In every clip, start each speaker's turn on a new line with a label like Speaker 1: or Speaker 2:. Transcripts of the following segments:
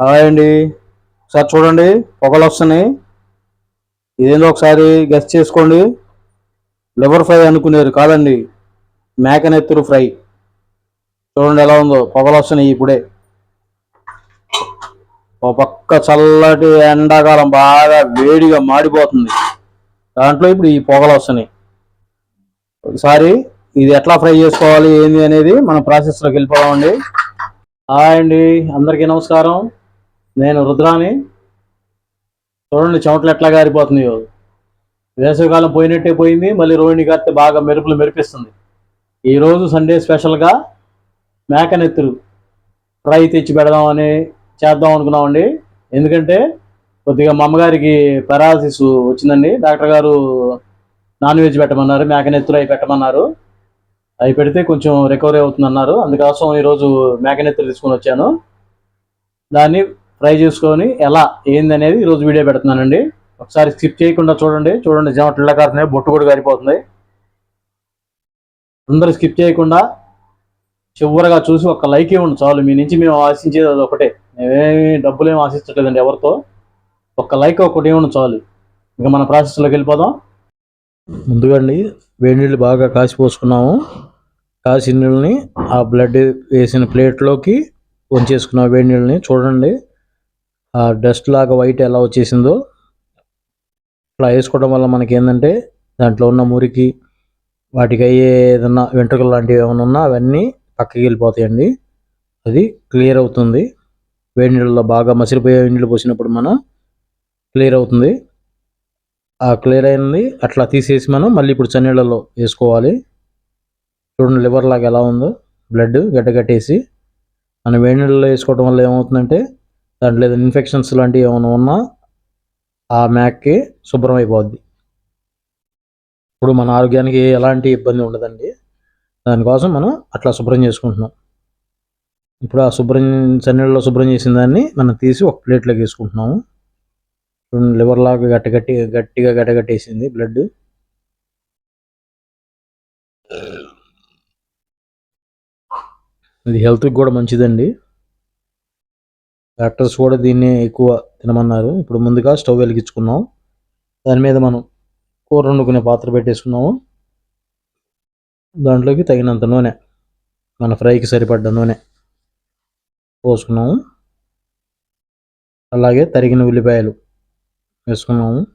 Speaker 1: Hi అండి. ఒకసారి చూడండి. పొగలు వస్తున్నాయి. ఇదేందో ఒకసారి గెస్ట్ చేసుకోండి. లివర్ ఫ్రై అనుకునేరు కాదండి. మేకనెత్తురు ఫ్రై. చూడండి ఎలా ఉందో. పొగలు వస్తున్నాయి ఇప్పుడే. ఒక పక్క చల్లటి ఎండాకాలం బాగా వేడిగా మాడిపోతుంది. దాంట్లో ఇప్పుడు ఈ పొగలు వస్తున్నాయి. ఒకసారి ఇది ఎట్లా ఫ్రై చేసుకోవాలి ఏంది అనేది మనం ప్రాసెస్లోకి వెళ్ళిపోదామండి. హాయ్ అండి. అందరికీ నమస్కారం. నేను రుద్రాని చూడండి చెమటలు ఎట్లా గారిపోతున్నాయో. వేసవికాలం పోయినట్టే పోయింది మళ్ళీ రోహిణి గారితే బాగా మెరుపులు మెరిపిస్తుంది. ఈరోజు సండే స్పెషల్గా మేకనెత్తురు. ఫ్రై తెచ్చి పెడదామని చేద్దాం అనుకున్నామండి. ఎందుకంటే కొద్దిగా మా అమ్మగారికి పెరాలసిస్ వచ్చిందండి. డాక్టర్ గారు నాన్ వెజ్ పెట్టమన్నారు మేకనెత్తురు అవి పెట్టమన్నారు. అవి పెడితే కొంచెం రికవరీ అవుతుంది అన్నారు అందుకోసం ఈరోజు మేకనెత్తులు తీసుకొని వచ్చాను. దాన్ని ఫ్రై చేసుకొని ఎలా ఏంది అనేది ఈరోజు వీడియో పెడుతున్నానండి. ఒకసారి స్కిప్ చేయకుండా చూడండి. చూడండి జమట్లు కారుతున్నాయి బొట్టు కూడా గారిపోతుంది అందరూ స్కిప్ చేయకుండా చివరగా చూసి ఒక లైక్ ఇవ్వండి చాలు. మీ నుంచి మేము ఆశించేది అది ఒకటే. మేమేమి డబ్బులు ఏమి ఆశించట్లేదండి ఎవరితో. ఒక్క లైక్ ఒకటి ఇవ్వండి చాలు. ఇంకా మన ప్రాసెస్లోకి వెళ్ళిపోదాం. ముందుగా అండి వేడి నీళ్ళు బాగా కాసిపోసుకున్నాము కాసి నీళ్ళని ఆ బ్లడ్ వేసిన ప్లేట్లోకి వంచేసుకున్నాం వేడి నీళ్ళని. చూడండి డస్ట్ లాగా వైట్ ఎలా వచ్చేసిందో అట్లా వేసుకోవడం వల్ల మనకి ఏంటంటే దాంట్లో ఉన్న మురికి వాటికి అయ్యే ఏదన్నా వెంట్రుకలు లాంటివి ఏమైనా ఉన్నా అవన్నీ పక్కకి వెళ్ళిపోతాయండి. అది క్లియర్ అవుతుంది. వేడి నీళ్ళలో బాగా మసిలిపోయే నీళ్ళు పోసినప్పుడు మనం క్లియర్ అవుతుంది. ఆ క్లియర్ అయింది. అట్లా తీసేసి మనం మళ్ళీ ఇప్పుడు చన్నీళ్ళలో వేసుకోవాలి. చూడండి లివర్ లాగా ఎలా ఉందో. బ్లడ్ గడ్డగట్టేసి మనం వేడి నీళ్ళలో వేసుకోవడం వల్ల ఏమవుతుందంటే దాంట్లో ఏదైనా ఇన్ఫెక్షన్స్ లాంటివి ఏమైనా ఉన్నా ఆ మ్యాక్కి శుభ్రం అయిపోద్ది. ఇప్పుడు మన ఆరోగ్యానికి ఎలాంటి ఇబ్బంది ఉండదండి. దానికోసం మనం అట్లా శుభ్రం చేసుకుంటున్నాం. ఇప్పుడు ఆ శుభ్రం చన్నీళ్ళలో శుభ్రం చేసిన దాన్ని మనం తీసి ఒక ప్లేట్లోకి వేసుకుంటున్నాము. లివర్ లాగా గట్టి గట్టి గట్టిగా గట్టగట్టేసింది బ్లడ్ ఇది హెల్త్కి కూడా మంచిదండి. డాక్టర్స్ కూడా దీన్ని ఎక్కువ తినమన్నారు. ఇప్పుడు ముందుగా స్టవ్ వెలిగించుకున్నాం. దాని మీద మనం కూర వండుకునే పాత్ర పెట్టేసుకున్నాము. దాంట్లోకి తగినంత నూనె మన ఫ్రైకి సరిపడ్డ నూనె పోసుకున్నాము. అలాగే తరిగిన ఉల్లిపాయలు వేసుకున్నాము.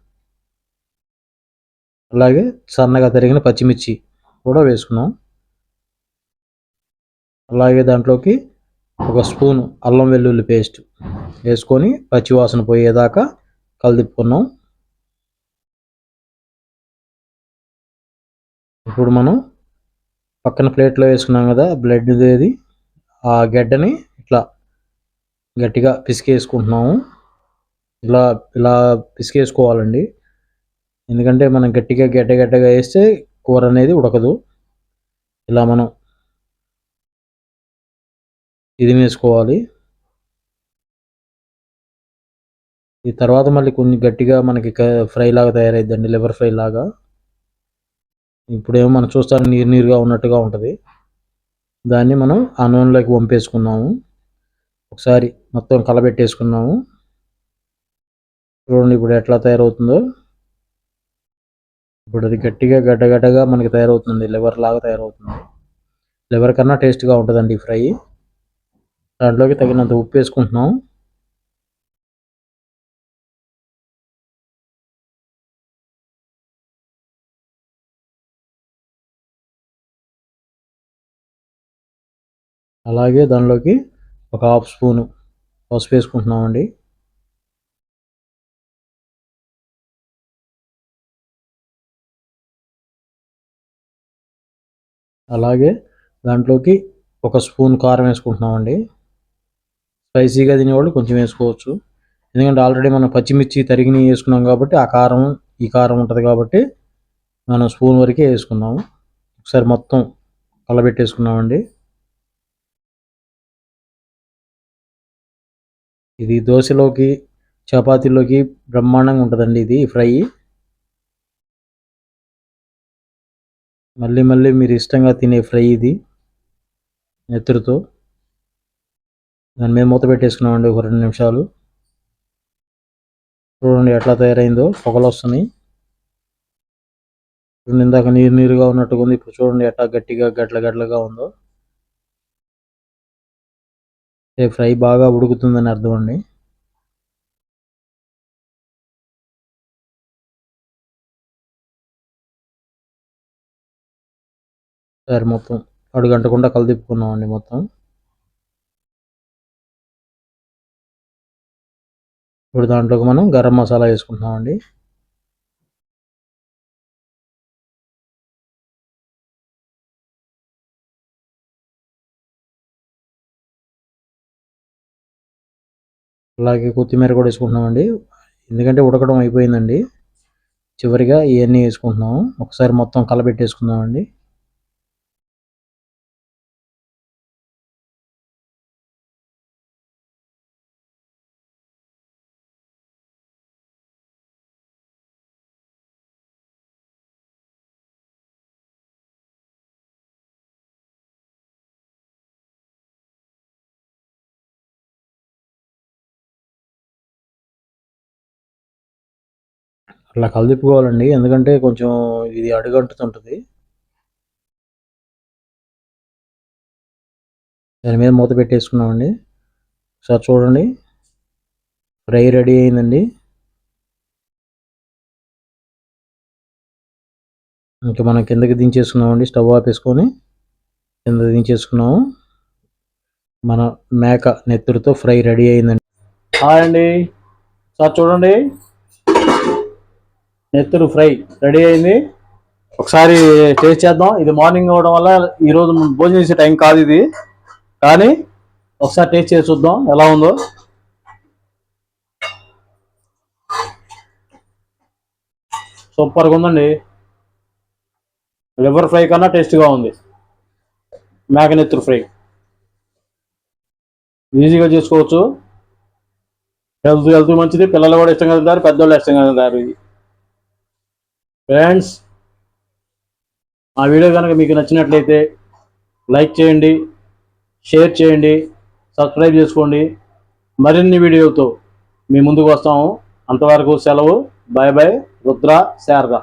Speaker 1: అలాగే సన్నగా తరిగిన పచ్చిమిర్చి కూడా వేసుకున్నాం. అలాగే దాంట్లోకి ఒక స్పూను అల్లం వెల్లుల్లి పేస్ట్ వేసుకొని పచ్చివాసన పోయేదాకా కలిదిప్పుకున్నాం ఇప్పుడు మనం పక్కన ప్లేట్లో వేసుకున్నాం కదా బ్లడ్ ఏది ఆ గడ్డని ఇట్లా గట్టిగా పిసికేసుకుంటున్నాము. ఇలా ఇలా పిసికేసుకోవాలండి. ఎందుకంటే మనం గట్టిగా గడ్డ గడ్డగా వేస్తే కూర అనేది ఉడకదు. ఇలా మనం ఇది వేసుకోవాలి. ఈ తర్వాత మళ్ళీ కొన్ని గట్టిగా మనకి ఫ్రై లాగా తయారైద్దండి లివర్ ఫ్రై లాగా. ఇప్పుడేమో మనం చూస్తాను నీరు నీరుగా ఉన్నట్టుగా ఉంటుంది. దాన్ని మనం ఆ నూనెలోకి వంపేసుకున్నాము. ఒకసారి మొత్తం కలబెట్టేసుకున్నాము. చూడండి ఇప్పుడు ఎట్లా తయారవుతుందో. ఇప్పుడు అది గట్టిగా గడ్డగడ్డగా మనకి తయారవుతుంది లివర్ లాగా తయారవుతుంది. లివర్ కన్నా టేస్ట్గా ఉంటుందండి ఈ ఫ్రై. దాంట్లోకి తగినంత ఉప్పు వేసుకుంటున్నాం అలాగే దానిలోకి ఒక హాఫ్ స్పూను పసుపు వేసుకుంటున్నామండి. అలాగే దాంట్లోకి ఒక స్పూన్ కారం వేసుకుంటున్నామండి. స్పైసీగా తినేవాళ్ళు కొంచెం వేసుకోవచ్చు. ఎందుకంటే ఆల్రెడీ మనం పచ్చిమిర్చి తరిగిని వేసుకున్నాం కాబట్టి ఆ కారం ఈ కారం ఉంటుంది కాబట్టి మనం స్పూన్ వరకే వేసుకున్నాము ఒకసారి మొత్తం కలబెట్టేసుకున్నామండి. ఇది దోశలోకి చపాతీలోకి బ్రహ్మాండంగా ఉంటుందండి ఇది ఫ్రై. మళ్ళీ మళ్ళీ మీరు ఇష్టంగా తినే ఫ్రై ఇది నెత్తురుతో. దాని మీద మూత పెట్టేసుకున్నామండి ఒక రెండు నిమిషాలు. చూడండి ఎట్లా తయారైందో పొగలు వస్తున్నాయి. చూడండి ఇందాక నీరు నీరుగా ఉన్నట్టుగా ఉంది. ఇప్పుడు చూడండి ఎట్లా గట్టిగా గట్ల గట్లగా ఉందో. అంటే ఫ్రై బాగా ఉడుకుతుందని అర్థం అండి. సరే మొత్తం అడుగంటకుండా కలదిప్పుకున్నాం అండి మొత్తం. ఇప్పుడు దాంట్లోకి మనం గరం మసాలా వేసుకుంటున్నాం అండి అలాగే కొత్తిమీర కూడా వేసుకుంటున్నామండి. ఎందుకంటే ఉడకడం అయిపోయిందండి. చివరిగా ఇవన్నీ వేసుకుంటున్నాము. ఒకసారి మొత్తం కలబెట్టేసుకుందామండి. అట్లా కలిదిప్పుకోవాలండి ఎందుకంటే కొంచెం ఇది అడుగంటుతుంటుంది. దాని మీద మూత పెట్టేసుకున్నామండి. ఒకసారి చూడండి. ఫ్రై రెడీ అయిందండి. ఇంకా మనం కిందకి దించేసుకున్నామండి. స్టవ్ ఆపేసుకొని కింద దించేసుకున్నాము. మన మేక నెత్తురుతో ఫ్రై రెడీ అయిందండి. హాయ్ అండి. సార్ చూడండి. నెత్తురు ఫ్రై రెడీ అయింది. ఒకసారి టేస్ట్ చేద్దాం. ఇది మార్నింగ్ అవ్వడం వల్ల ఈరోజు భోజనం చేసే టైం కాదు ఇది. కానీ ఒకసారి టేస్ట్ చేసి చూద్దాం ఎలా ఉందో. సూపర్గా ఉందండి. లివర్ ఫ్రై కన్నా టేస్ట్గా ఉంది. మేకనెత్తురు ఫ్రై. ఈజీగా చేసుకోవచ్చు. హెల్త్ హెల్త్ మంచిది పిల్లలు కూడా ఇష్టంగా తింటారు పెద్దవాళ్ళు ఇష్టంగా తింటారు. ఇది ఫ్రెండ్స్ ఆ వీడియో కనుక మీకు నచ్చినట్లయితే లైక్ చేయండి షేర్ చేయండి సబ్స్క్రైబ్ చేసుకోండి. మరిన్ని వీడియోతో మీ ముందుకు వస్తాము. అంతవరకు సెలవు. Bye bye Rudra Sharada.